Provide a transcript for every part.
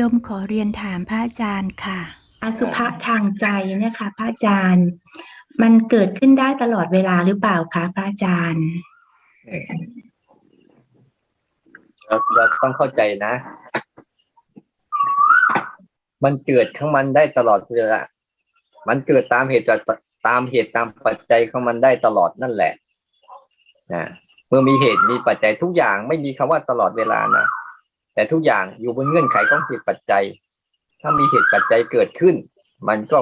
โยมขอเรียนถามพระอาจารย์ค่ะ อสุภะทางใจเนี่ยค่ะ พระอาจารย์ มันเกิดขึ้นได้ตลอดเวลาหรือเปล่าคะพระอาจารย์เราเราต้องเข้าใจนะ มันเกิดของมันได้ตลอดเวลา มันเกิดตามเหตุตามเหตุตามปัจจัยของมันได้ตลอดนั่นแหละนะเมื่อมีเหตุมีปัจจัยทุกอย่างไม่มีคำว่าตลอดเวลานะ แต่ทุกอย่างอยู่บนเงื่อนไขของเหตุปัจจัย ถ้ามีเหตุปัจจัยเกิดขึ้น มันก็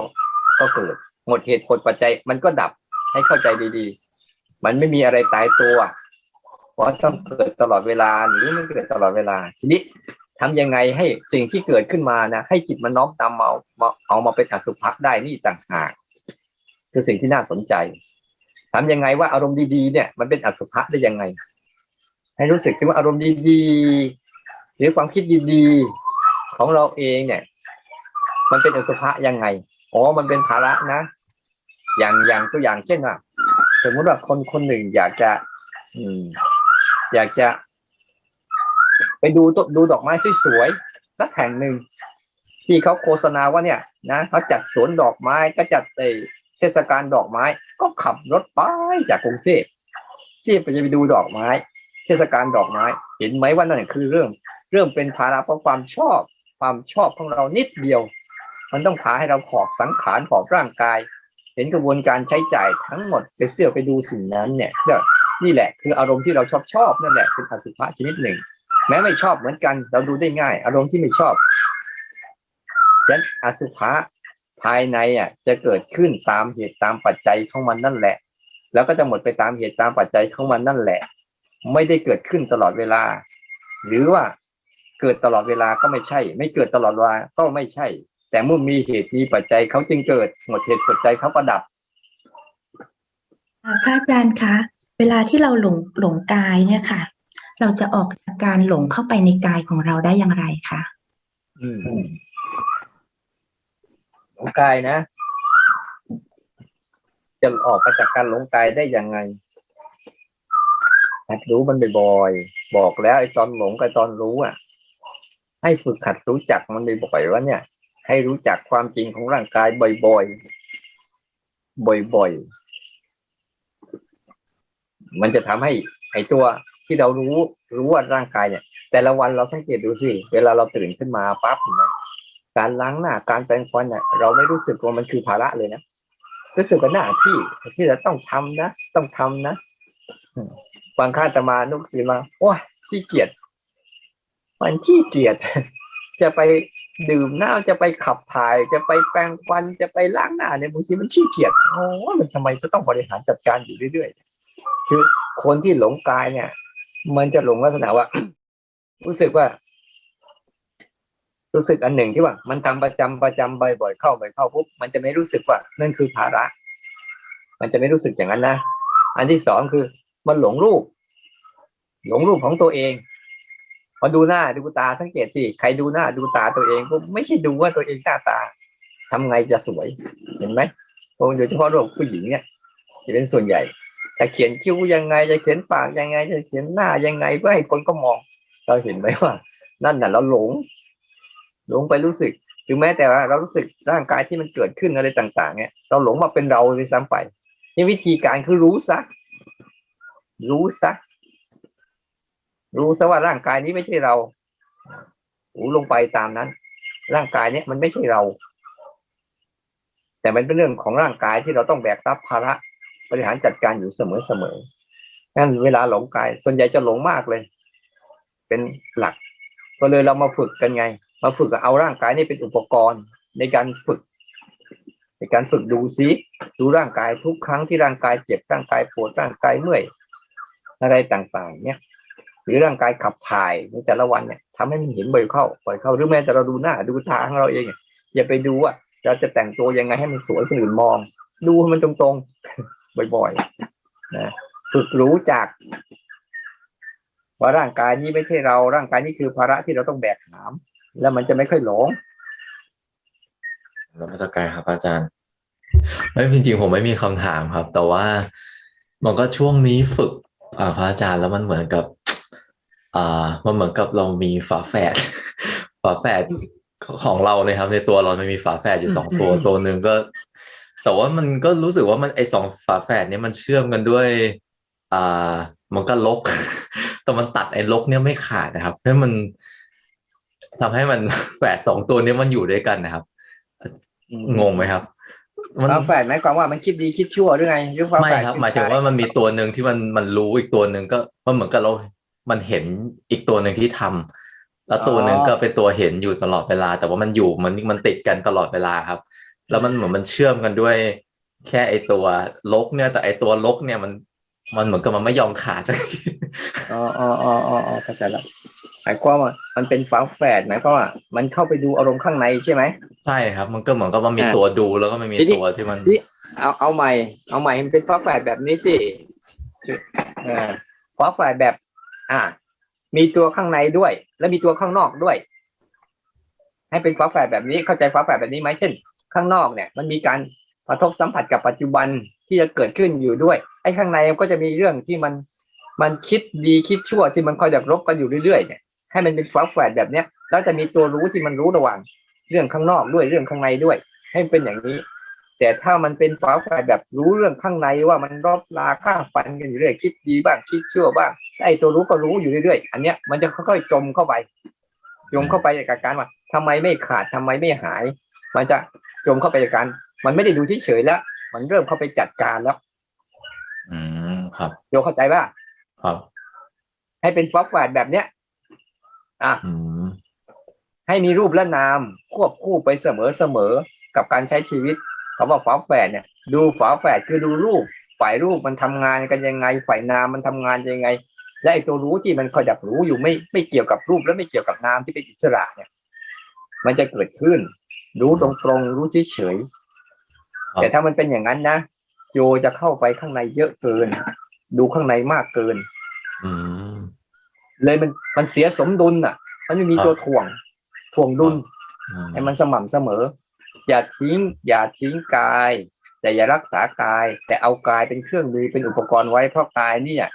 ก็เกิด หมดเหตุผลปัจจัยมันก็ดับให้เข้าใจดีๆ มันไม่มีอะไรตายตัว เพราะต้องเกิดตลอดเวลาหรือไม่เกิดตลอดเวลา ทีนี้ทำยังไงให้สิ่งที่เกิดขึ้นมานะให้จิตมันน้อมตามเอาเอามาเป็นอสุภะได้นี่ต่างหากคือสิ่งที่น่าสนใจทำยังไงว่าอารมณ์ดีๆเนี่ย มันเป็นอสุภะได้ยังไง ให้รู้สึกถึงว่าอารมณ์ดีๆ หรือความคิดดีๆของเราเองเนี่ย มันเป็นอสุภะยังไงอ๋อมันเป็นภาระนะ อย่างอย่างตัวอย่างเช่นว่าสมมติว่าคนคนหนึ่งอยากจะ อืม อยากจะ ไปดูต้นดูดอกไม้สวยๆสักแห่งหนึ่งที่เขาโฆษณาว่าเนี่ยนะเขาจัดสวนดอกไม้ก็จัดไอเทศกาลดอกไม้ ก็ขับรถไปจากกรุงเทพที่ไปจะไปดูดอกไม้ เทศกาลดอกไม้ เห็นไหมว่านั่นคือเรื่อง เริ่มเป็นภาระเพราะความชอบความชอบของเรานิดเดียว มันต้องพาให้เราขอบสังขารขอบร่างกาย เห็นกระบวนการใช้จ่ายทั้งหมดไปเสื้อไปดูสิ่งนั้นเนี่ยเนี่ยนี่แหละคืออารมณ์ที่เราชอบชอบนั่นแหละเป็นอสุภะชนิดหนึ่ง แม้ไม่ชอบเหมือนกัน เราดูได้ง่าย อารมณ์ที่ไม่ชอบฉะนั้นอสุภะภายในอะจะเกิดขึ้นตามเหตุตามปัจจัยของมันนั่นแหละ แล้วก็จะหมดไปตามเหตุตามปัจจัยของมันนั่นแหละ ไม่ได้เกิดขึ้นตลอดเวลา หรือว่า เกิดตลอดเวลาก็ไม่ใช่ ไม่เกิดตลอดเวลาก็ไม่ใช่ แต่เมื่อมีเหตุมีปัจจัยเขาจึงเกิดหมดเหตุปัจจัยเขาก็ดับพระอาจารย์คะเวลาที่เราหลงหลงกายเนี่ยค่ะ เราจะออกจากการหลงเข้าไปในกายของเราได้อย่างไรคะอืมหลงกายนะ จะออกมาจากการหลงกายได้ยังไงหัดรู้มันบ่อยๆบอกแล้วไอ้ตอนหลงกับตอนรู้อะ ให้ฝึกหัดรู้จักมันบ่อยๆว่าเนี่ย ให้รู้จักความจริงของร่างกายบ่อยๆ บ่อยๆ มันจะทำให้ไอตัวที่เรารู้รู้ว่าร่างกายเนี่ย แต่ละวันเราสังเกตดูสิเวลาเราตื่นขึ้นมาปั๊บนไหมการล้างหน้าการแปรงฟันเนี่ยเราไม่รู้สึกว่ามันคือภาระเลยนะรู้สึกว่าหน้าที่ที่เราต้องทำนะต้องทำนะบางข้าจะมานุกสีมาโอ้ยขี้เกียจ มันขี้เกียจจะไปดื่มน้ำจะไปขับถ่าย จะไปแปรงฟันจะไปล้างหน้าเนี่ยบางทีมันขี้เกียจโอ้มันทำไมจะต้องบริหารจัดการอยู่เรื่อยๆคือคนที่หลงกายเนี่ย มันจะหลงลักษณะว่า รู้สึกว่า รู้สึกอันหนึ่งที่ว่า มันทำประจำประจำบ่อยๆเข้าบ่อยเข้าปุ๊บมันจะไม่รู้สึกว่านั่นคือภาระ มันจะไม่รู้สึกอย่างนั้นนะอันที่สองคือ มันหลงรูป หลงรูปของตัวเอง พอดูหน้าดูตาสังเกตสิใครดูหน้าดูตาตัวเองปุ๊บไม่ใช่ดูว่าตัวเองหน้าตาทำไงจะสวยเห็นไหมโดยเฉพาะโรคผู้หญิงเนี่ยจะเป็นส่วนใหญ่จะเขียนคิ้วยังไงจะเขียนปากยังไง จะเขียนหน้ายังไงเพื่อให้คนก็มอง เราเห็นไหมว่า นั่นน่ะเราหลง หลงไปรู้สึกถึงแม้แต่ว่าเรารู้สึกร่างกายที่มันเกิดขึ้นอะไรต่าง ๆ เนี่ย เราหลงมาเป็นเราเลยซ้ำไปนี่วิธีการคือรู้ซะรู้ซะ รู้ซะว่าร่างกายนี้ไม่ใช่เราหูลงไปตามนั้น ร่างกายเนี้ยมันไม่ใช่เรา แต่มันเป็นเรื่องของร่างกายที่เราต้องแบกรับภาระบริหารจัดการอยู่เสมอเสมองั้นเวลาหลงกาย ส่วนใหญ่จะหลงมากเลย เป็นหลัก ก็เลยเรามาฝึกกันไง มาฝึกเอาร่างกายนี่เป็นอุปกรณ์ในการฝึก ในการฝึกดูซิดูร่างกายทุกครั้งที่ร่างกายเจ็บร่างกายปวดร่างกายเมื่อยอะไรต่างๆ เนี่ย หรือร่างกายขับถ่ายในแต่ละวันเนี่ยทำให้มันเห็นบ่อยเข้าบ่อยเข้าหรือแม้แต่เราดูหน้าดูตาของเราเองอย่าไปดูว่าเราจะแต่งตัวยังไงให้มันสวยคนอื่นมอง ดูให้มันตรงๆบ่อยๆนะฝึกรู้จัก ว่าร่างกายนี้ไม่ใช่เราร่างกายนี้คือภาระที่เราต้องแบกหาม แล้วมันจะไม่ค่อยหลงนมัสการครับอาจารย์ ไม่จริงๆผมไม่มีคำถามครับ แต่ว่ามันก็ช่วงนี้ฝึกพระอาจารย์แล้วมันเหมือนกับ อ่ามันเหมือนกับเรามีฝาแฝดฝฝาแฝดของเราเลยครับ ในตัวเรามันมีฝาแฝดอยู่สองตัวตัวหนึ่งก็ แต่ว่ามันก็รู้สึกว่ามันไอสองฝาแฝดเนี้ยมันเชื่อมกันด้วย อ่า มันก็ลก แต่มันตัดไอ้ลกเนี่ยไม่ขาดนะครับให้มันทำให้มันแฝดสองตัวเนี้ยมันอยู่ด้วยกันนะครับ งงไหมครับฝาแฝดหมายความว่ามันคิดดีคิดชั่วหรือไงหรือฝาไม่แฝดครับคือหมายถึงว่ามันมีตัวหนึ่งที่มันมันรู้อีกตัวหนึ่งก็มันเหมือนกับเรา มันเห็นอีกตัวหนึ่งที่ทำแล้วตัวหนึ่งก็เป็นตัวเห็นอยู่ตลอดเวลา แต่ว่ามันอยู่มันมันติดกันตลอดเวลาครับ แล้วมันเหมือนมันเชื่อมกันด้วย แค่ไอตัวลกเนี่ย แต่ไอตัวลกเนี่ยมันมันเหมือนกับมันไม่ยอมขาดสักทีอ๋ออ๋ออ๋ออ๋ออ๋อเข้าใจแล้วหมายความว่ามันเป็นฝาแฝดหมายความว่ามันเข้าไปดูอารมณ์ข้างในใช่ไหมใช่ครับ มันก็เหมือนกับว่ามีอ่าตัวดูแล้วก็ไม่มีทีนี้ตัวที่มันนี่เอาเอาใหม่ เอาใหม่ให้มันเป็นฝาแฝดแบบนี้สิเออฝาแฝดแบบ อ่า มีตัวข้างในด้วย และมีตัวข้างนอกด้วย ให้เป็นฝาแฝดแบบนี้เข้าใจฝาแฝดแบบนี้ไหมเช่น ข้างนอกเนี่ย มันมีการกระทบสัมผัสกับปัจจุบันที่จะเกิดขึ้นอยู่ด้วย ไอ้ข้างในก็จะมีเรื่องที่มันมันคิดดีคิดชั่วที่มันคอยดักรบกันอยู่เรื่อยๆเนี่ยให้มันเป็นฝาแฝดแบบเนี้ยแล้วจะมีตัวรู้ที่มันรู้ระหว่าง เรื่องข้างนอกด้วยเรื่องข้างในด้วย ให้มันเป็นอย่างนี้ แต่ถ้ามันเป็นฝาแฝดแบบรู้เรื่องข้างในว่ามันรบลาข้างฟันกันอยู่เรื่อยคิดดีบ้างคิดชั่วบ้างไอ้ตัวรู้ก็รู้อยู่เรื่อยๆอันเนี้ยมันจะค่อยๆจมเข้าไปจมเข้าไปในกับการว่าทำไมไม่ขาดทำไมไม่หาย มันจะจมเข้าไปในการ มันไม่ได้ดูเฉยๆแล้ว มันเริ่มเข้าไปจัดการแล้ว อืมครับโยเข้าใจป่ะครับ ให้เป็นฟอสแฟดแบบเนี้ย อะอืมให้มีรูปและนามควบคู่ไปเสมอเสมอกับการใช้ชีวิต คำว่าฝาแฝดเนี่ย ดูฝาแฝดคือดูรูปฝ่ายรูปมันทำงานกันยังไง ฝ่ายนามมันทำงานยังไง และไอ้ตัวรู้ที่มันคอยดับรู้อยู่ไม่ไม่เกี่ยวกับรูปและไม่เกี่ยวกับนามที่เป็นอิสระเนี่ย มันจะเกิดขึ้น รู้ตรงๆรู้เฉยๆแต่ถ้ามันเป็นอย่างนั้นนะโยจะเข้าไปข้างในเยอะเกิน ดูข้างในมากเกิน อืมเลยมันมันเสียสมดุลอะ มันไม่มีครับตัวถ่วงถ่วงดุลอืมให้มันสม่ำเสมอ อย่าทิ้ง อย่าทิ้งกาย แต่อย่ารักษากาย แต่เอากายเป็นเครื่องมือเป็นอุปกรณ์ไว้เพราะกายเนี่ย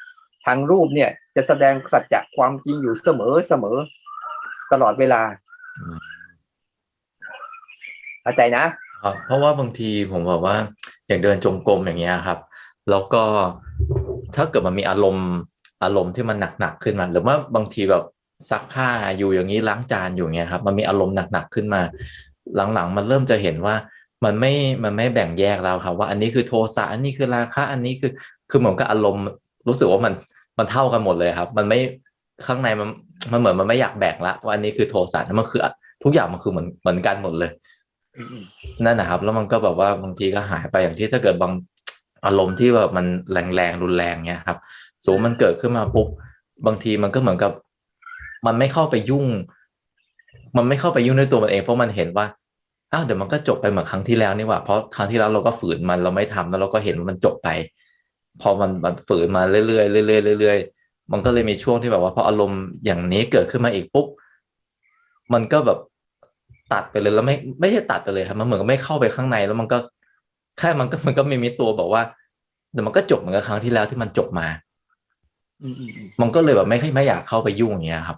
ทางรูปเนี่ยจะแสดงสัจจะความจริงอยู่เสมอเสมอ ตลอดเวลาอืมเข้าใจนะ ครับ เพราะว่าบางทีผมบอกว่า อย่างเดินจงกรมอย่างเงี้ยครับ แล้วก็ถ้าเกิดมันมีอารมณ์ อารมณ์ที่มันหนักๆขึ้นมา หรือว่าบางทีแบบซักผ้าอยู่อย่างนี้ล้างจานอยู่อย่างเงี้ยครับ มันมีอารมณ์หนักๆขึ้นมา หลังๆ มันเริ่มจะเห็นว่ามันไม่มันไม่แบ่งแยกแล้วครับ ว่าอันนี้คือโทสะอันนี้คือราคะอันนี้คือคือเหมือนกับอารมณ์รู้สึกว่ามันมันเท่ากันหมดเลยครับ มันไม่ข้างในมันมันเหมือนมันไม่อยากแบ่งละว่าอันนี้คือโทสะมันคือ ทุกอย่างมันคือเหมือนเหมือนกันหมดเลยนั่นนะครับ แล้วมันก็แบบว่าบางทีก็หายไปอย่างที่ถ้าเกิดบางอารมณ์ที่แบบมันแรงแรงๆรุนแรงเนี้ยครับสูงมันเกิดขึ้นมาปุ๊บบางทีมันก็เหมือนกับ มันไม่เข้าไปยุ่ง มันไม่เข้าไปยุ่งด้วยตัวมันเองเพราะมันเห็นว่าอ้าวเดี๋ยวมันก็จบไปเหมือนครั้งที่แล้วนี่หว่าเพราะครั้งที่แล้วเราก็ฝืนมันเราไม่ทำแล้วเราก็เห็นว่ามันจบไป พอมันมันฝืนมาเรื่อยๆเรื่อยๆเรื่อยๆมันก็เลยมีช่วงที่แบบว่าพออารมณ์อย่างนี้เกิดขึ้นมาอีกปุ๊บมันก็แบบตัดไปเลยแล้วไม่ไม่ใช่ตัดไปเลยครับมันเหมือนกับไม่เข้าไปข้างในแล้วมันก็แค่มันก็มันก็ไม่มีตัวบอกว่าเดี๋ยวมันก็จบเหมือนกับครั้งที่แล้วที่มันจบมา อืมอืมอืมมันก็เลยแบบไม่ค่อยไม่อยากเข้าไปยุ่งอย่างเงี้ยครับ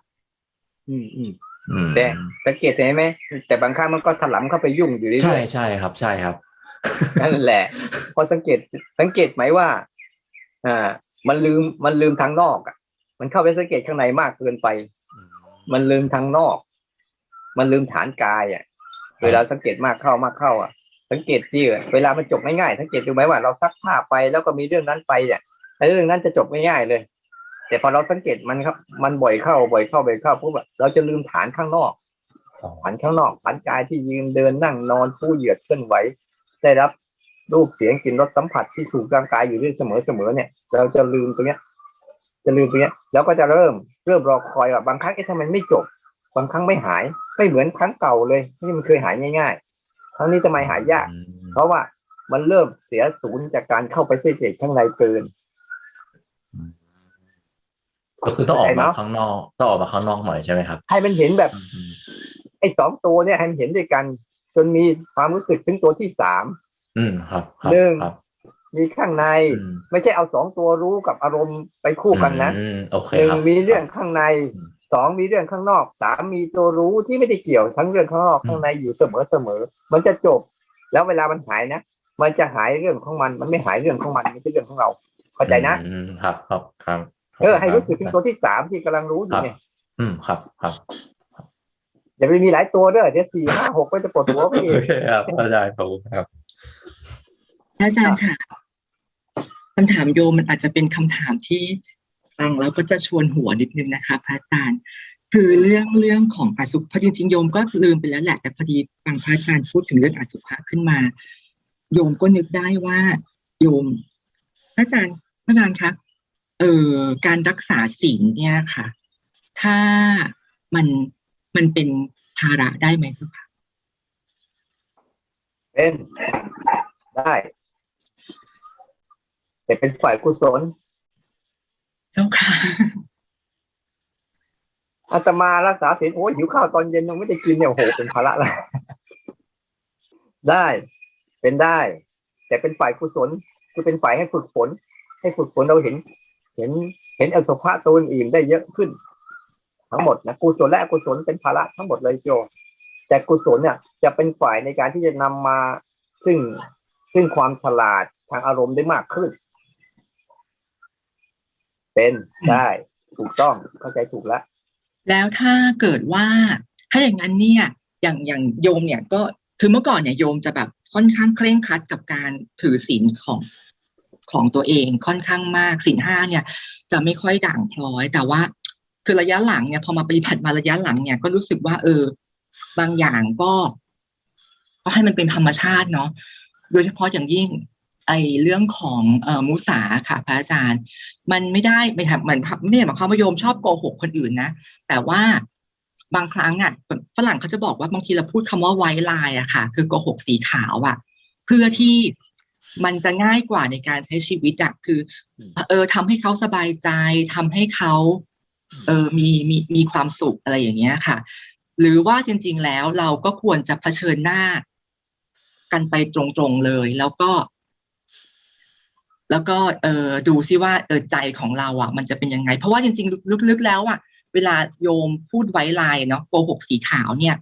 อืมอืมอืม แต่สังเกตเห็นไหมแต่บางครั้งมันก็ถลำเข้าไปยุ่งอยู่เรื่ใช่อยใช่ครับ ใช่ครับๆนั่นแหละ พอสังเกตสังเกตไหมว่า อ่า มันลืมมันลืมทางนอกอะ มันเข้าไปสังเกตข้างในมากเกินไป มันลืมทางนอก มันลืมฐานกายอะ เวลาสังเกตมากเข้ามากเข้าอะ สังเกตที่เวลามันจบง่ายๆสังเกตดูไหมว่าเราซักผ้าไปแล้วก็มีเรื่องนั้นไปเนี่ยแล้วเรื่องนั้นจะจบง่ายๆเลย แต่พอเราสังเกตมันครับ มันบ่อยเข้าบ่อยเข้าบ่อยเข้าปุ๊บอะเราจะลืมฐานข้างนอกฐานข้างนอกฐานกายที่ยืนเดินนั่งนอนผู้เหยียดเคลื่อนไหว ได้รับรูปเสียงกลิ่นรสสัมผัสที่ถูกร่างกายอยู่ด้วยเสมอเสมอเนี่ย เราจะลืมตรงเนี้ย จะลืมตรงเนี้ย แล้วก็จะเริ่มเริ่มรอคอยว่าบางครั้งเอ๊ะทำไมไม่จบ บางครั้งไม่หายไม่เหมือนครั้งเก่าเลยที่มันเคยหายง่ายๆครั้งนี้ทำไมหายยากอืมเพราะว่ามันเริ่มเสียศูนย์จากการเข้าไปเสกข้างในเกิน ก็คือต้องออกมาเข้าใจเนอะข้างนอกต้องออกมาข้างนอกหน่อยใช่ไหมครับให้มันเห็นแบบอืมไอ้สองตัวเนี่ยให้มันเห็นด้วยกัน จนมีความรู้สึกถึงตัวที่สามอืมครับครับหนึ่งครับมีข้างในอืมไม่ใช่เอาสองตัวรู้กับอารมณ์ไปคู่กันนะอืมโอเคหนึ่งครับมีเรื่องข้างในสองมีเรื่องข้างนอกสามมีตัวรู้ที่ไม่ได้เกี่ยวทั้งเรื่องข้างนอกข้างในอยู่เสมอเสมอมันจะจบ แล้วเวลามันหายนะมันจะหายเรื่องของมัน มันไม่หายเรื่องของมันไม่ใช่เรื่องของเรา เข้าใจนะอืมครับ ครับครับ เออให้รู้สึกถึงตัวที่สามที่กำลังรู้อยู่เนี่ยอืมครับครับอย่าไปมีหลายตัวเด้อเดี๋ยวสี่ห้าหกก็จะปวดหัวไปเอโองเคครับอาจารย์ขอบคุณครับ อาจารย์ค่ะคำถามโยมมันอาจจะเป็นคำถามที่ฟังแล้วก็จะชวนหัวนิดนึงนะคะพระอาจารย์ คือเรื่องเรื่องของอสุภเพราะจริงๆโยมก็ลืมไปแล้วแหละแต่พอดีฟังพระอาจารย์พูดถึงเรื่องอสุภะขึ้นมา โยมก็นึกได้ว่า โยม พระอาจารย์พระอาจารย์คะเอ่อการรักษาศีลเนี่ยค่ะ ถ้ามันมันเป็นภาระได้ไหมเจ้าค่ะเป็นได้ แต่เป็นฝ่ายกุศลเจ้าค่ะอาตมารักษาศีลโอ้ยหิวข้าวตอนเย็นยังไม่ได้กินเนี่ยโอ้โหเป็นภาระละได้เป็นได้ แต่เป็นฝ่ายกุศลคือเป็นฝ่ายให้ฝึกฝน ให้ฝึกฝนเราเห็น เห็นเห็นอสุภะตัวอื่นได้เยอะขึ้น ทั้งหมดนะกุศลและอกุศลเป็นภาระทั้งหมดเลยโยมแต่กุศลเนี่ยจะเป็นฝ่ายในการที่จะนำมาซึ่งซึ่งความฉลาดทางอารมณ์ได้มากขึ้น เป็นได้ถูกต้องเข้าใจถูกแล้วแล้วถ้าเกิดว่า ถ้าอย่างนั้นเนี่ย อย่างอย่างโยมเนี่ยก็คือเมื่อก่อนเนี่ยโยมจะแบบค่อนข้างเคร่งครัดกับการถือศีลของ ของตัวเองค่อนข้างมากศีลห้าเนี่ย จะไม่ค่อยด่างพร้อย แต่ว่าคือระยะหลังเนี่ยพอมาปฏิบัติมาระยะหลังเนี่ยก็รู้สึกว่า เออ บางอย่างก็ ก็ให้มันเป็นธรรมชาติเนาะโดยเฉพาะอย่างยิ่งไอเรื่องของเอ่อมุสาค่ะพระอาจารย์ มันไม่ได้ไม่ทำเหมือนไม่ได้หมายความว่าโยมชอบโกหกคนอื่นนะ แต่ว่าบางครั้งอะฝรั่งเขาจะบอกว่าบางทีเราพูดคำว่าไวไลน์อะค่ะ คือโกหกสีขาวอะเพื่อที่ มันจะง่ายกว่าในการใช้ชีวิตอะคือ เออทำให้เขาสบายใจทำให้เขาเออมีมีมีความสุขอะไรอย่างเงี้ยค่ะ หรือว่าจริง ๆ แล้วเราก็ควรจะเผชิญหน้า กันไปตรงๆเลย แล้วก็ แล้วก็เออดูซิว่าเออใจของเราอะ มันจะเป็นยังไง เพราะว่าจริง ๆ ลึกๆแล้วอะเวลาโยมพูดไว้ลายเนาะโกหกสีขาวเนี่ย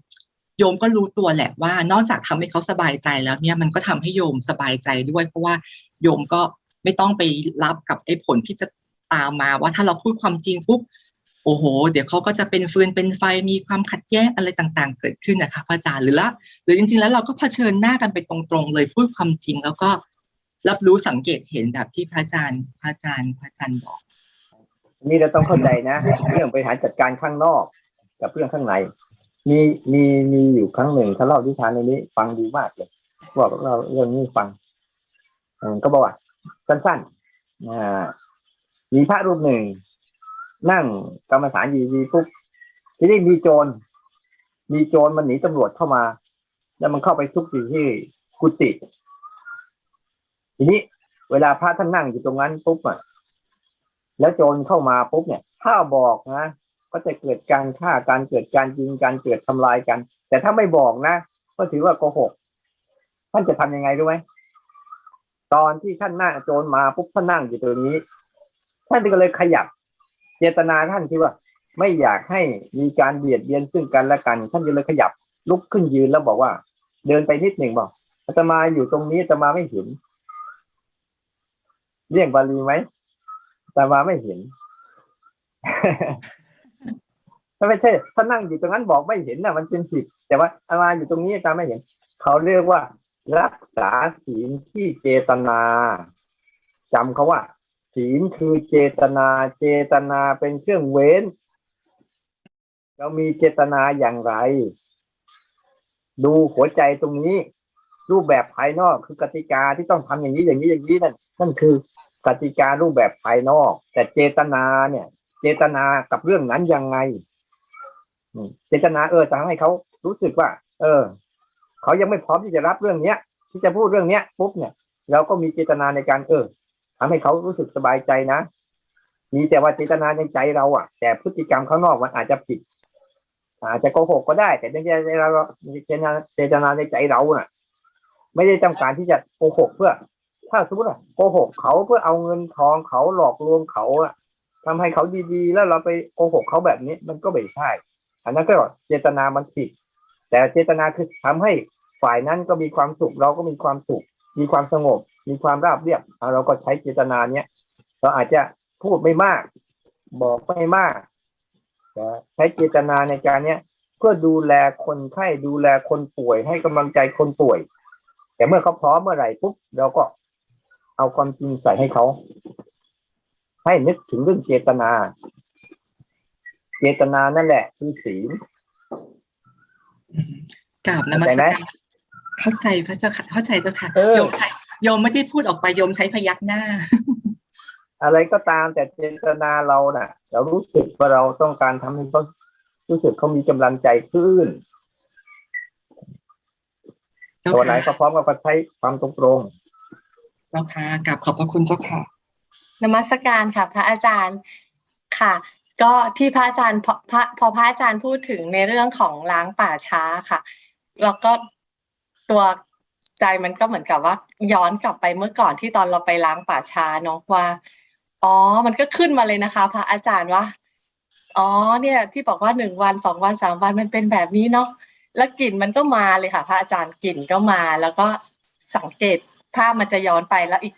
โยมก็รู้ตัวแหละว่า นอกจากทำให้เขาสบายใจแล้วเนี่ยมันก็ทำให้โยมสบายใจด้วย เพราะว่าโยมก็ไม่ต้องไปรับกับไอ้ผลที่จะตามมาว่าถ้าเราพูดความจริงปุ๊บโอ้โห เดี๋ยวเขาก็จะเป็นฟืนเป็นไฟมีความขัดแย้งอะไรต่างๆ เกิดขึ้นนะคะพระอาจารย์หรือละหรือจริงๆแล้วเราก็เผชิญหน้ากันไปตรงๆเลยพูดความจริงแล้วก็รับรู้สังเกตเห็นแบบที่พระอาจารย์พระอาจารย์พระอาจารย์บอก นี่เราต้องเข้าใจนะเรื่องบริหารจัดการข้างนอก กับเรื่องข้างใน มีมีมีอยู่ครั้งหนึ่งเขาเล่าวิชานในนี้ ฟังดีมากเลยบอกเราเรื่องนี้ฟังก็บอกว่าสั้นๆอ่ามีพระรูปหนึ่ง นั่งกรรมฐานอยู่ดีปุ๊บทีนี้มีโจร มีโจรมันหนีตำรวจเข้ามา แล้วมันเข้าไปซุกอยู่ที่กุฏิทีนี้ เวลาพระท่านนั่งอยู่ตรงนั้นปุ๊บอะแล้วโจรเข้ามาปุ๊บเนี่ย ถ้าบอกนะ ก็จะเกิดการฆ่าการเกิดการยิงการเกิดทำลายกัน แต่ถ้าไม่บอกนะก็ถือว่าโกหก ท่านจะทำยังไงรู้ไหมตอนที่ท่านนั่งโจรมาปุ๊บท่านนั่งอยู่ตรงนี้ ท่านก็เลยขยับ เจตนาท่านที่ว่า ไม่อยากให้มีการเบียดเบียนซึ่งกันและกัน ท่านก็เลยขยับ ลุกขึ้นยืนแล้วบอกว่า เดินไปนิดหนึ่งบอกอาตมาอยู่ตรงนี้อาตมาไม่เห็นเรียกบาลีไหมอาตมาไม่เห็น ถ้าไม่ใช่ถ้านั่งอยู่ตรงนั้นบอกไม่เห็นนะมันเป็นผิด แต่ว่าอาตมาอยู่ตรงนี้อาตมาไม่เห็น เขาเรียกว่า รักษาศีลที่เจตนาจำเขาว่า ศีลคือเจตนา เจตนาเป็นเครื่องเว้น เรามีเจตนาอย่างไร ดูหัวใจตรงนี้ รูปแบบภายนอกคือกติกาที่ต้องทำอย่างนี้อย่างนี้อย่างนี้นั่นนั่นคือกติการูปแบบภายนอก แต่เจตนาเนี่ย เจตนากับเรื่องนั้นยังไง เจตนาเออจะทำให้เขารู้สึกว่า เออเขายังไม่พร้อมที่จะรับเรื่องเนี้ย ที่จะพูดเรื่องเนี้ยปุ๊บเนี่ยเราก็มีเจตนาในการเออทำให้เขารู้สึกสบายใจนะ มีแต่ว่าเจตนาในใจเราอะ แต่พฤติกรรมข้างนอกมันอาจจะผิด อาจจะโกหกก็ได้ แต่ในใจเราเจตนาเจตนาในใจเราน่ะ ไม่ได้ต้องการที่จะโกหกเพื่อ ถ้าสมมติว่าโกหกเขาเพื่อเอาเงินทองเขาหลอกลวงเขาอะทำให้เขาดีๆ แล้วเราไปโกหกเขาแบบนี้ มันก็ไม่ใช่ อันนั้นก็เจตนามันผิด แต่เจตนาคือทำให้ฝ่ายนั้นก็มีความสุข เราก็มีความสุข มีความสงบ มีความราบเรียบเราก็ใช้เจตนาเนี้ยเราอาจจะพูดไม่มาก บอกไม่มากแต่ใช้เจตนาในการเนี้ยเพื่อดูแลคนไข้ดูแลคนป่วย ให้กำลังใจคนป่วย แต่เมื่อเขาพร้อมเมื่อไหร่ปุ๊บเราก็เอาความจริงใส่ให้เขา ให้นึกถึงเรื่องเจตนา เจตนานั่นแหละคือศีลกราบนมัสเข้าใจไหมการเข้าใจพระเจ้าค่ะ เข้าใจเจ้าค่ะเออโยมใช้โยมไม่ได้พูดออกไปโยมใช้พยักหน้า อะไรก็ตามแต่เจตนาเราน่ะ เรารู้สึกว่าเราต้องการทำให้เขารู้สึกเขามีกำลังใจขึ้นเจ้าตัวไหนค่ะก็พร้อมกับใช้ความตรงตรงเจ้าค่ะกราบขอบพระคุณเจ้าค่ะนมัสการค่ะ พระอาจารย์ค่ะ ก็ที่พระอาจารย์พอพระพอพระอาจารย์พูดถึงในเรื่องของล้างป่าช้าค่ะ แล้วก็ตัวใจมันก็เหมือนกับว่า ย้อนกลับไปเมื่อก่อนที่ตอนเราไปล้างป่าช้าเนาะว่า อ๋อ มันก็ขึ้นมาเลยนะคะ พระอาจารย์ว่าอ๋อเนี่ย ที่บอกว่าหนึ่งวันสองวันสามวันมันเป็นแบบนี้เนาะแล้วกลิ่นมันก็มาเลยค่ะ พระอาจารย์กลิ่นก็มาแล้วก็สังเกตภาพมันจะย้อนไปแล้วอีก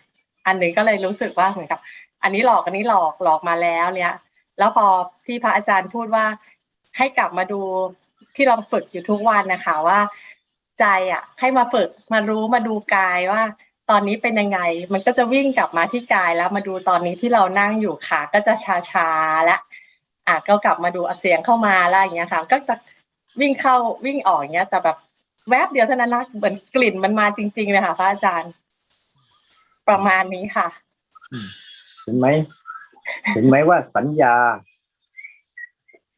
อันหนึ่งก็เลยรู้สึกว่าเหมือนกับ อันนี้หลอกอันนี้หลอกหลอกมาแล้วเนี่ย แล้วพอที่พระอาจารย์พูดว่าให้กลับมาดูที่เราฝึกอยู่ทุกวันนะคะว่า ใจอะ ให้มาฝึกมารู้มาดูกายว่า ตอนนี้เป็นยังไง มันก็จะวิ่งกลับมาที่กายแล้วมาดูตอนนี้ที่เรานั่งอยู่ขาก็จะชาชาๆและอะก็กลับมาดูเสียงเข้ามาแล้วอย่างเงี้ยค่ะ ก็จะวิ่งเข้าวิ่งออกอย่างเงี้ยแต่แบบแวบเดียวเท่านั้นนะเหมือนกลิ่นมันมาจริงๆเลยค่ะพระอาจารย์ ประมาณนี้ค่ะเห็นไหม เห็นไหมว่าสัญญา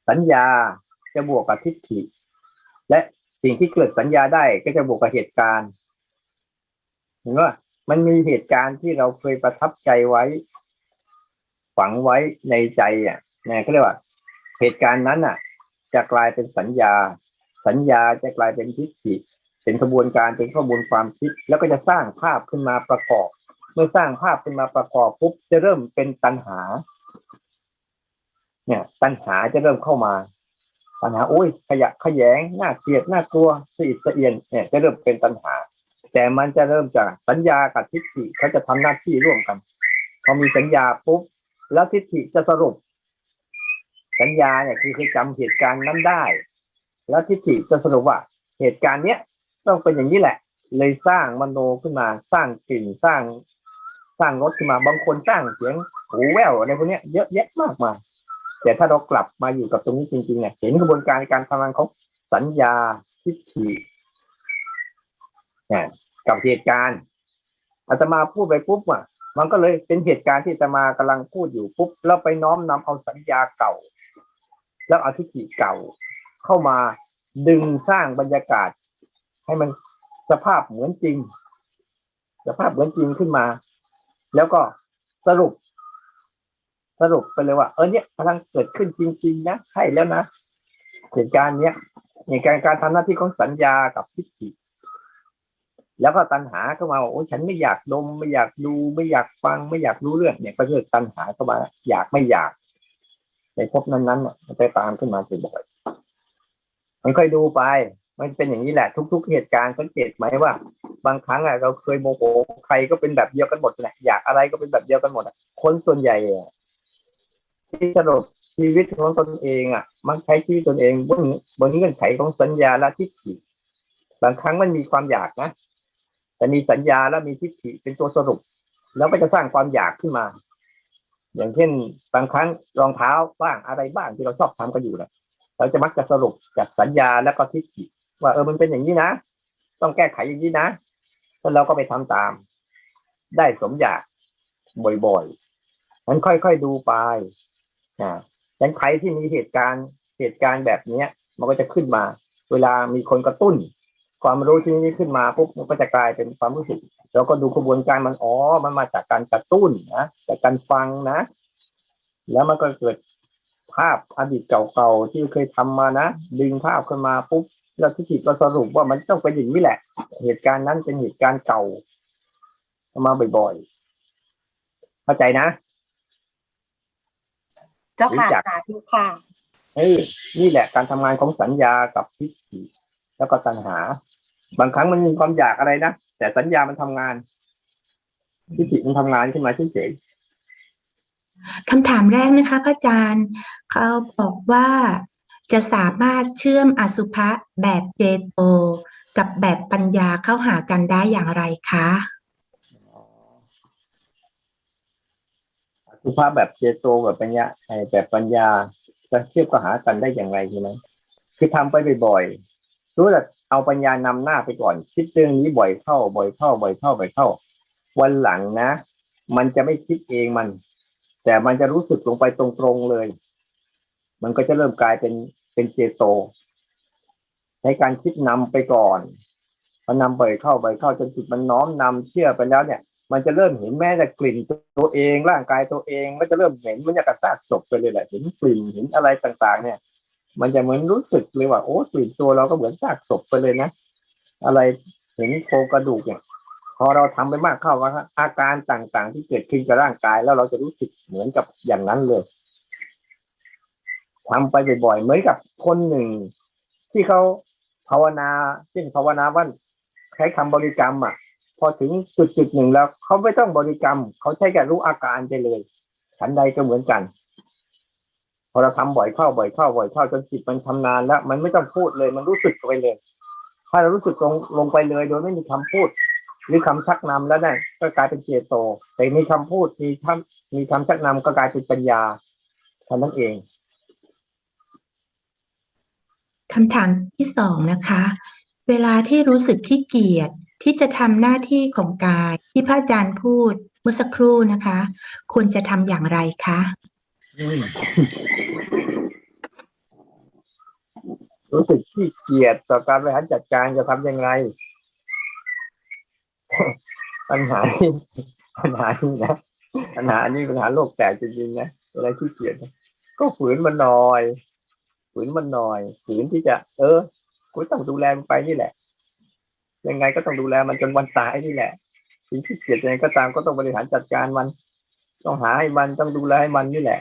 สัญญาจะบวกกับทิฏฐิ และสิ่งที่เกิดสัญญาได้ก็จะบวกกับเหตุการณ์เห็นว่ามันมีเหตุการณ์ที่เราเคยประทับใจไว้ ฝังไว้ในใจอะนะเขาเรียกว่า เหตุการณ์นั้นอะ จะกลายเป็นสัญญา สัญญาจะกลายเป็นทิฏฐิเป็นกระบวนการเป็นข้อมูลความคิด แล้วก็จะสร้างภาพขึ้นมาประกอบ เมื่อสร้างภาพขึ้นมาประกอบปุ๊บจะเริ่มเป็นตัณหา เนี่ย ตัณหาจะเริ่มเข้ามา ตัณหาโอ้ยขยะขยงน่าเกลียดน่ากลัวสะอิดสะเอียนเนี่ยจะเริ่มเป็นตัณหา แต่มันจะเริ่มจากสัญญากับทิฏฐิเขาจะทำหน้าที่ร่วมกันพอมีสัญญาปุ๊บแล้วทิฏฐิจะสรุป สัญญาเนี่ยคือคือจำเหตุการณ์นั้นได้ แล้วทิฏฐิจะสรุปว่า เหตุการณ์เนี้ยต้องเป็นอย่างนี้แหละ เลยสร้างมโนขึ้นมาสร้างกลิ่นสร้าง สร้างรถขึ้นมาบางคนสร้างเสียงหูแว่วอะไรพวกเนี้ยเยอะแยะมากมายแต่ถ้าเรากลับมาอยู่กับตรงนี้จริงๆเนี่ยเห็นกระบวนการการทำงานของสัญญาทิฏฐิเนี่ยกับเหตุการณ์อาตมาพูดไปปุ๊บอะมันก็เลยเป็นเหตุการณ์ที่อาตมากำลังพูดอยู่ปุ๊บแล้วไปน้อมนำเอาสัญญาเก่า แล้วเอาทิฏฐิเก่า เข้ามาดึงสร้างบรรยากาศ ให้มันสภาพเหมือนจริง สภาพเหมือนจริงขึ้นมา แล้วก็สรุป สรุปไปเลยว่า เออเนี่ยกำลังเกิดขึ้นจริง ๆ นะใช่แล้วนะเหตุการณ์เนี้ยเหตุการณ์การทำหน้าที่ของสัญญากับทิฏฐิแล้วก็ตัณหาเข้ามาว่าโอ้ฉันไม่อยากดม ไม่อยากดูไม่อยากฟัง ไม่อยากรู้เรื่องเนี่ยก็เกิดตัณหาเข้ามา อยากไม่อยากในภพนั้นๆมันจะตามขึ้นมาบ่อยมันค่อยดูไป มันเป็นอย่างนี้แหละทุก ๆ เหตุการณ์สังเกตไหมว่า บางครั้งอะเราเคยโมโหใครก็เป็นแบบเดียวกันหมดแหละอยากอะไรก็เป็นแบบเดียวกันหมดคนส่วนใหญ่ที่สรุปชีวิตของตนเองอะ มันใช้ชีวิตตนเองบนบนเงื่อนไขของสัญญาและทิฏฐิบางครั้งมันมีความอยากนะแต่มีสัญญาและมีทิฏฐิเป็นตัวสรุป แล้วก็จะสร้างความอยากขึ้นมา อย่างเช่นบางครั้งรองเท้าบ้างอะไรบ้างที่เราชอบทำกันอยู่แหละเราจะมักจะสรุปจากสัญญาแล้วก็ทิฏฐิ ว่าเออมันเป็นอย่างนี้นะ ต้องแก้ไขอย่างนี้นะแล้วเราก็ไปทำตาม ได้สมอยากบ่อยๆนั้นค่อยๆดูไปนะยันใครที่มีเหตุการณ์เหตุการณ์แบบเนี้ย มันก็จะขึ้นมา เวลามีคนกระตุ้น ความรู้ที่นี้ขึ้นมาปุ๊บมันก็จะกลายเป็นความรู้สึกแล้วก็ดูกระบวนการมันอ๋อมันมาจากการกระตุ้นนะจากการฟังนะ แล้วมันก็เกิด ภาพอดีตเก่าๆที่เคยทำมานะ ดึงภาพขึ้นมาปุ๊บแล้วทิฏฐิก็สรุปว่ามันต้องเป็นอย่างนี้แหละ เหตุการณ์นั้นเป็นเหตุการณ์เก่ามาบ่อยๆเข้าใจนะ เจ้าค่ะรู้จักสาธุค่ะเฮ้ยนี่แหละการทำงานของสัญญากับทิฏฐิแล้วก็ตัณหา บางครั้งมันมีความอยากอะไรนะแต่สัญญามันทำงานทิฏฐิมันทำงานขึ้นมาเฉย คำถามแรกนะคะพระอาจารย์เขาบอกว่าจะสามารถเชื่อมอสุภะแบบเจโต กับแบบปัญญาเข้าหากันได้อย่างไรคะๆสุภาพแบบเจโตแบบปัญญาแบบปัญญาจะเทียบกับหากันได้อย่างไรใช่ไหมคือทำไปบ่อยๆรู้แต่เอาปัญญานำหน้าไปก่อน คิดเรื่องนี้บ่อยเข้า บ่อยเข้า บ่อยเข้าบ่อยเข้า วันหลังนะ มันจะไม่คิดเองมัน แต่มันจะรู้สึกลงไปตรงๆเลย มันก็จะเริ่มกลายเป็นเป็นเจโตใช้การคิดนำไปก่อนพอนำบ่อยเข้าบ่อยเข้าจนจิตมันน้อมนำเชื่อไปแล้วเนี่ย มันจะเริ่มเห็นแม้แต่กลิ่นตัวเองร่างกายตัวเองมันจะเริ่มเห็นมันจะกระซากศพไปเลยแหละเห็นกลิ่นเห็นอะไรต่างๆ เนี่ย มันจะเหมือนรู้สึกเลยว่าโอ้กลิ่นตัวเราก็เหมือนซากศพไปเลยนะอะไรเห็นโครงกระดูกเนี่ย พอเราทำไปมากเข้าว่าอาการต่างๆ ที่เกิดขึ้นกับร่างกาย แล้วเราจะรู้สึกเหมือนกับอย่างนั้นเลยทำไปบ่อยๆเหมือนกับคนหนึ่ง ที่เขาภาวนาเช่นภาวนาว่าใช้คำบริกรรมอะ พอถึงจุดจุดๆหนึ่งแล้วเขาไม่ต้องบริกรรม เขาใช้แค่รู้อาการไปเลยฉันใดก็เหมือนกัน พอเราทำบ่อยเข้าบ่อยเข้าบ่อยเข้าจนจิตมันชำนาญแล้ว มันไม่ต้องพูดเลย มันรู้สึกไปเลย ถ้าเรารู้สึกลงลงไปเลย โดยไม่มีคำพูด หรือคำชักนำแล้วนั่นก็กลายเป็นเจโต แต่มีคำพูดมีคำมีคำชักนำก็กลายเป็นปัญญาเท่านั้นเองคำถามที่สองนะคะ เวลาที่รู้สึกขี้เกียจที่จะทำหน้าที่ของกายที่พระอาจารย์พูดเมื่อสักครู่นะคะ ควรจะทำอย่างไรคะรู้สึกขี้เกียจต่อการบริหารจัดการจะทำยังไง ปัญหาที่ปัญหาที่นะปัญหานี้ปัญหาโลกแตกจริงๆนะอะไรขี้เกียจนะก็ฝืนมันหน่อยฝืนมันหน่อยฝืนที่จะ เออกูต้องดูแลมันไปนี่แหละ ยังไงก็ต้องดูแลมันจนวันตายนี่แหละถึงขี้เกียจยังไงก็ตามก็ต้องบริหารจัดการมัน ต้องหาให้มันต้องดูแลให้มันนี่แหละ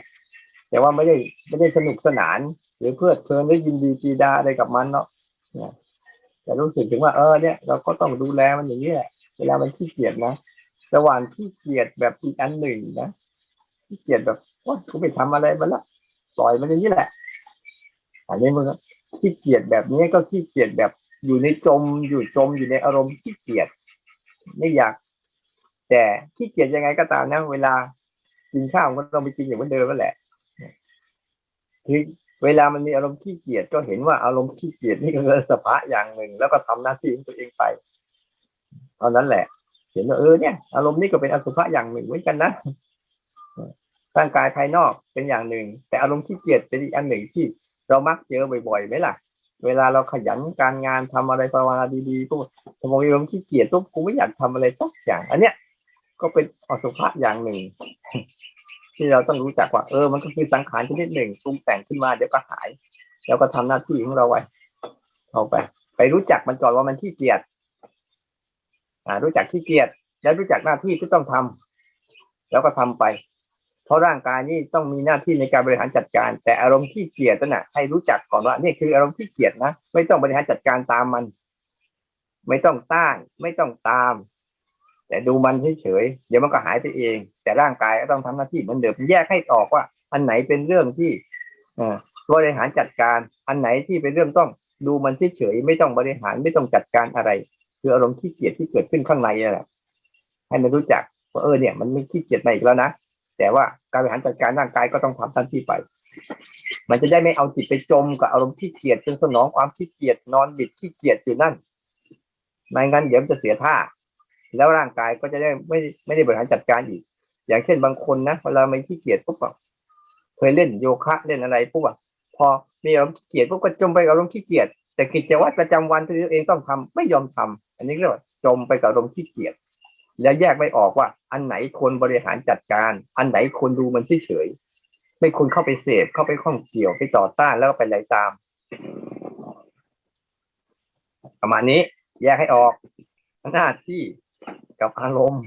แต่ว่าไม่ได้ไม่ได้สนุกสนาน หรือเพลิดเพลินได้ยินดีจีดาอะไรกับมันเนาะแต่รู้สึกถึงว่าเออเนี่ยเราก็ต้องดูแลมันอย่างนี้แหละ เวลามันขี้เกียจนะระหว่างขี้เกียจแบบอีกอันหนึ่งนะขี้เกียจแบบว่ากูไปทำอะไรมันละปล่อยมันอย่างนี้แหละอันนี้มึงขี้เกียจแบบนี้ก็ขี้เกียจแบบอยู่ในจมอยู่จมอยู่ในอารมณ์ขี้เกียจไม่อยาก แต่ขี้เกียจยังไงก็ตามนะเวลากินข้าวก็ต้องไปกินอย่างเดิมนั่นแหละคือเวลามันมีอารมณ์ขี้เกียจก็เห็นว่าอารมณ์ขี้เกียจนี่ก็คือสภาอย่างหนึ่ง แล้วก็ทำหน้าที่ของตัวเองไป เท่านั้นแหละ เห็นว่าเออเนี่ย อารมณ์นี่ก็เป็นอสุภะอย่างหนึ่งเหมือนกันนะร่างกายภายนอกเป็นอย่างหนึ่ง แต่อารมณ์ขี้เกียจเป็นอีกอันหนึ่งที่เรามักเจอบ่อยๆไหมล่ะ เวลาเราขยันการงานทำอะไรภาวนาดีๆพวกสมองอารมณ์ขี้เกียจปุ๊บกูไม่อยากทำอะไรสักอย่าง อันเนี้ยก็เป็นอสุภะอย่างหนึ่ง ที่เราต้องรู้จักว่า เออ มันก็คือสังขารชนิดหนึ่งปรุงแต่งขึ้นมาเดี๋ยวก็หาย แล้วก็ทำหน้าที่ของเราไว้เอาไป ไปรู้จักมันก่อนว่ามันขี้เกียจ รู้จักขี้เกียจแล้วรู้จักหน้าที่ที่ต้องทำแล้วก็ทำไป เพราะร่างกายนี่ต้องมีหน้าที่ในการบริหารจัดการ แต่อารมณ์ขี้เกียจนั่นน่ะให้รู้จักก่อนว่านี่คืออารมณ์ขี้เกียจนะไม่ต้องบริหารจัดการตามมัน ไม่ต้องต้านไม่ต้องตาม แต่ดูมันเฉยๆเดี๋ยวมันก็หายไปเอง แต่ร่างกายก็ต้องทำหน้าที่เหมือนเดิมแยกให้ออกว่า อันไหนเป็นเรื่องที่อ่อบริหารจัดการ อันไหนที่เป็นเรื่องต้องดูมันเฉยๆไม่ต้องบริหารไม่ต้องจัดการอะไร คืออารมณ์ขี้เกียจที่เกิดขึ้นข้างในนั่แหละให้มันรู้จักว่าเออเนี่ย มันไม่ขี้เกียจมาอีกแล้วนะแต่ว่าการบริหารจัดการร่างกายก็ต้องทำหน้าที่ไป มันจะได้ไม่เอาจิตไปจมกับอารมณ์ขี้เกียจจนสนองความขี้เกียจนอนบิดขี้เกียจอยู่นั่นไม่งั้นเดี๋ยวมันจะเสียท่า แล้วร่างกายก็จะได้ไม่ไม่ได้บริหารจัดการอีก อย่างเช่นบางคนนะเวลาไม่ขี้เกียจปุ๊บอะเคยเล่นโยคะเล่นอะไรปุ๊บอะพอมีอารมณ์ขี้เกียจปุ๊บก็จมไปอารมณ์ขี้เกียจแต่กิจวัตรประจำวันที่ตัวเองต้องทำไม่ยอมทำ อันนี้เรียกว่าจมไปกับอารมณ์ขี้เกียจแล้วแยกไม่ออกว่า อันไหนควรบริหารจัดการ อันไหนควรดูมันเฉยไม่ควรเข้าไปเสพเข้าไปข้องเกี่ยวไปต่อต้านแล้วก็ไปไล่ตาม ประมาณนี้แยกให้ออกหน้าที่กับอารมณ์